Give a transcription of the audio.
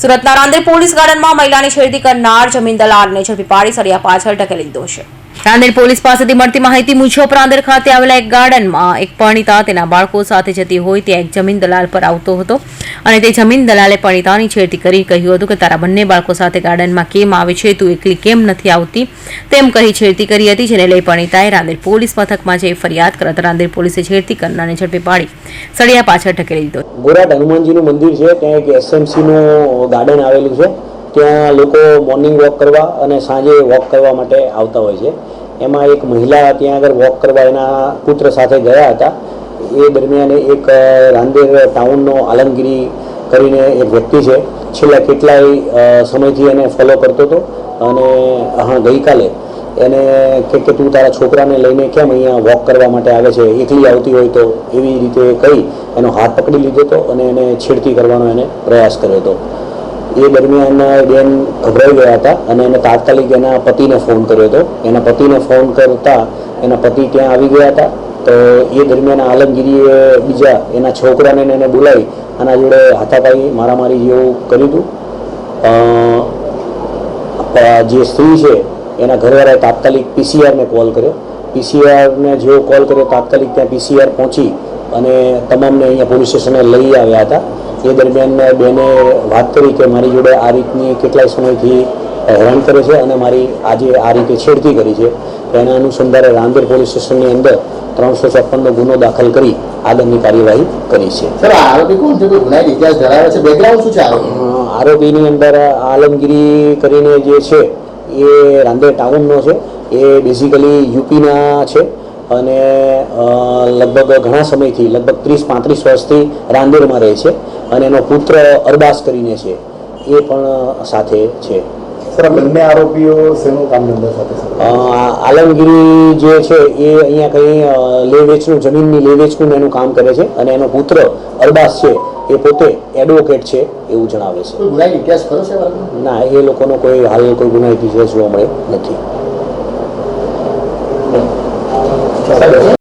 સુરતના રાંદેર પોલીસ ગાર્ડનમાં મહિલાની છેડતી કરનાર જમીન દલાલને ઝડપી પાડી સળિયા પાછળ ઢકેલી દીધો છે. રાંદેર પોલીસ પાસેથી મળતી માહિતી મુજબ રાંદેર ખાતે આવેલા એક ગાર્ડનમાં એક પરણિતા તેના બાળકો સાથે જતી હોય ત્યાં એક જમીન દલાલ પર આવતો હતો. અને તે જમીન દલાલે પરણિતાની છેડતી કરી કહ્યું હતું કે, તારા બંને બાળકો સાથે ગાર્ડનમાં કેમ આવે છે? તું એકલી કેમ નથી આવતી? તેમ કહી છેડતી કરી હતી, જેને લઈ પરણિતાએ રાંદેર પોલીસ મથકમાં જઈ ફરિયાદ કરતા રાંદેર પોલીસે છેડતી કરનારને ઝડપી પાડી સળિયા પાછળ ઢકેલી દીધો. ગોરાટ હનુમાનજીનું મંદિર છે, ત્યાં એક એસએમસીનું ગાર્ડન આવેલું છે. ત્યાં લોકો મોર્નિંગ વોક કરવા અને સાંજે વોક કરવા માટે આવતા હોય છે. એમાં એક મહિલા ત્યાં આગળ વોક કરવા એના પુત્ર સાથે ગયા હતા. એ દરમિયાન એક રાંદેર ટાઉનનો આલમગીરી કરીને એક વ્યક્તિ છે. છેલ્લા કેટલાય સમયથી એને ફોલો કરતો હતો અને હા ગઈકાલે એને કે કે તું તારા છોકરાને લઈને કેમ અહીંયા વોક કરવા માટે આવે છે? એકલી આવતી હોય તો એવી રીતે કહી એનો હાથ પકડી લીધો હતો અને એને છેડતી કરવાનો એને પ્રયાસ કર્યો હતો. એ દરમિયાન બેન ગભરાઈ ગયા હતા અને એને તાત્કાલિક એના પતિને ફોન કર્યો હતો. એના પતિને ફોન કરતા એના પતિ ત્યાં આવી ગયા હતા. તો એ દરમિયાન આલમગીરીએ બીજા એના છોકરાને એને બોલાવી આના જોડે હાથાપાઈ મારામારી જેવું કર્યું હતું. જે સ્ત્રી છે એના ઘરવાળાએ તાત્કાલિક પીસીઆરને કોલ કર્યો. પીસીઆરને જેવો કોલ કર્યો, તાત્કાલિક ત્યાં પીસીઆર પહોંચી અને તમામને અહીંયા પોલીસ સ્ટેશને લઈ આવ્યા હતા. એ દરમિયાન બેને વાત કરી કે મારી જોડે આ રીતની કેટલાય સમયથી હેરાન કરે છે અને મારી આજે આ રીતે છેડતી કરી છે. તો એના અનુસંધાને રાંદેર પોલીસ સ્ટેશનની અંદર ત્રણસો છપ્પનનો ગુનો દાખલ કરી આગળની કાર્યવાહી કરી છે. સર આરોપી કોણ છે? ગુનાહિત ઇતિહાસ ધરાવે છે? બેકગ્રાઉન્ડ શું છે આરોપીની? અંદર આલમગીરી કરીને જે છે એ રાંદેર ટાઉનનો છે. એ બેઝિકલી યુપીના છે. અને લગભગ ઘણા સમયથી લગભગ ત્રીસ પાંત્રીસ વર્ષથી રાંદેરમાં રહે છે અને એનો પુત્ર અરબાસ કરીને છે. એ પણ સાથે છે. સર બંને આરોપીઓ શેનું કામ ધંધા સાથે આલમગીરી જે છે એ અહીંયા કંઈ અ, લે વેચનું જમીનની લે વેચનું એનું કામ કરે છે અને એનો પુત્ર અરબાસ છે એ પોતે એડવોકેટ છે એવું જણાવે છે? ના એ લોકોનો કોઈ હાલ કોઈ ગુનાહિત ઇતિહાસ જોવા મળે નથી. Sabe?